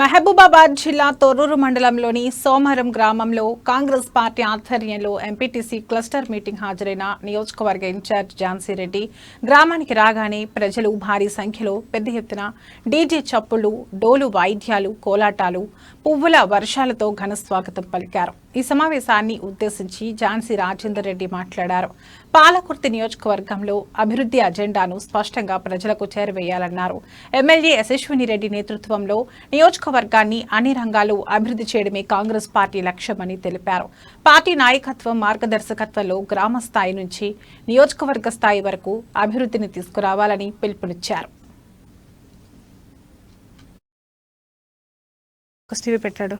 మహబూబాబాద్ జిల్లా తొర్రూరు మండలంలోని సోమరం గ్రామంలో కాంగ్రెస్ పార్టీ ఆధ్వర్యంలో ఎంపీటీసీ క్లస్టర్ మీటింగ్ హాజరైన నియోజకవర్గ ఇన్ఛార్జ్ ఝాన్సీ రెడ్డి. గ్రామానికి రాగానే ప్రజలు భారీ సంఖ్యలో పెద్ద ఎత్తున డీజే చప్పుళ్ళు డోలు వాయిద్యాలు కోలాటాలు పువ్వుల వర్షాలతో ఘన స్వాగతం పలికారు. ఈ సమావేశాన్ని ఉద్దేశించి ఝాన్సీ రాజేందర్ రెడ్డి మాట్లాడారు. పాలకుర్తి నియోజకవర్గంలో అభివృద్ధి అజెండాను స్పష్టంగా ప్రజలకు చేరవేయాలన్నారు. ఎమ్మెల్యే యశస్విని రెడ్డి నేతృత్వంలో నియోజకవర్గాన్ని అన్ని రంగాలు అభివృద్ధి చేయడమే కాంగ్రెస్ పార్టీ లక్ష్యమని తెలిపారు. పార్టీ నాయకత్వం మార్గదర్శకత్వంలో గ్రామ స్థాయి నుంచి నియోజకవర్గ స్థాయి వరకు అభివృద్ధిని తీసుకురావాలని పిలుపునిచ్చారు. పెట్టాడు.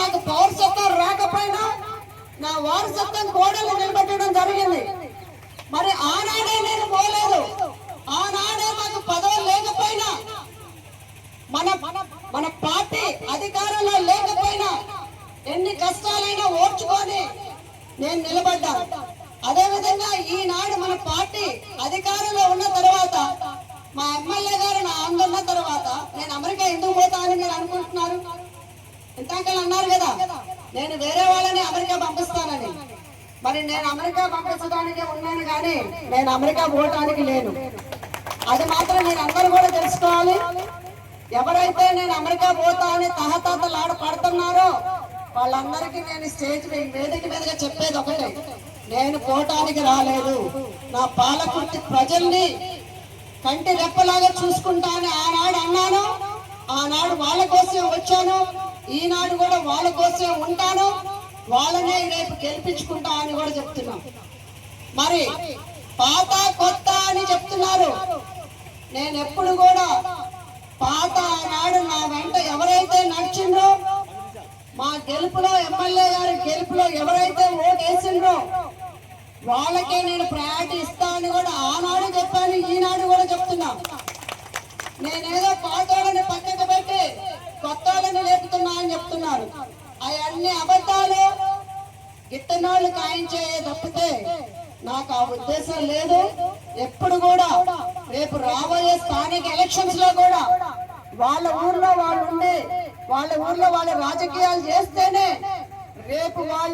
నాకు పౌరసత్వం రాకపోయినా నా వారసత్వం కోడలు నిలబెట్టడం జరిగింది. మరి ఆనాడే నేను పోలేదు. ఆనాడే మాకు పదవులు లేకపోయినా మన మన పార్టీ అధికారంలో లేకపోయినా ఎన్ని కష్టాలైనా ఓర్చుకొని నేను నిలబడ్డా. అదేవిధంగా ఈనాడు మన పార్టీ అధికారంలో ఉన్న తర్వాత మా ఎమ్మెల్యే గారు నా ఆందోళన తర్వాత నేను అమెరికా ఎందుకు పోతా అని మీరు అనుకుంటున్నారు? ఇంతకాలం అన్నారు కదా నేను వేరే వాళ్ళని అమెరికా పంపిస్తానని. మరి నేను అమెరికా పంపించడానికి ఉన్నాను కానీ నేను అమెరికా పోవటానికి లేను. అది మాత్రం నేను అందరూ కూడా తెలుసుకోవాలి. ఎవరైతే నేను అమెరికా పోతా అని తహతాతలాడ పడుతున్నారో వాళ్ళందరికీ నేను స్టేజ్ వేదిక మీదగా చెప్పేది ఒకటే. నేను పోవటానికి రాలేదు. నా పాలకుర్తి ప్రజల్ని కంటి రెప్పలాగా చూసుకుంటా అని ఆనాడు అన్నాను. ఆనాడు వాళ్ళ కోసం వచ్చాను. ఈనాడు కూడా వాళ్ళ కోసమే ఉంటాను వాళ్ళనే రేపు గెలిపించుకుంటా అని కూడా చెప్తున్నాం. మరి పాత కొత్త అని చెప్తున్నారు. నేను ఎప్పుడు కూడా పాత ఆనాడు నా వెంట ఎవరైతే నడిచిండ్రో మా గెలుపులో ఎమ్మెల్యే గారి గెలుపులో ఎవరైతే ఓటేసిండ్రో వాళ్ళకే నేను ప్రయారిటీ ఇస్తా అని కూడా ఆనాడు చెప్పాను ఈనాడు కూడా చెప్తున్నా. నేనేదో పాతోడని పక్కకు కొత్త వాళ్ళని లేపుతున్నా అని చెప్తున్నారు. అవన్నీ అబద్ధాలు. గిట్టనాళ్ళు కాయించే తప్పితే నాకు ఆ ఉద్దేశం లేదు. ఎప్పుడు కూడా రేపు రాబోయే స్థానిక ఎలక్షన్స్లో కూడా వాళ్ళ ఊర్లో వాళ్ళు ఉండి వాళ్ళ ఊర్లో వాళ్ళ రాజకీయాలు చేస్తేనే రేపు వాళ్ళు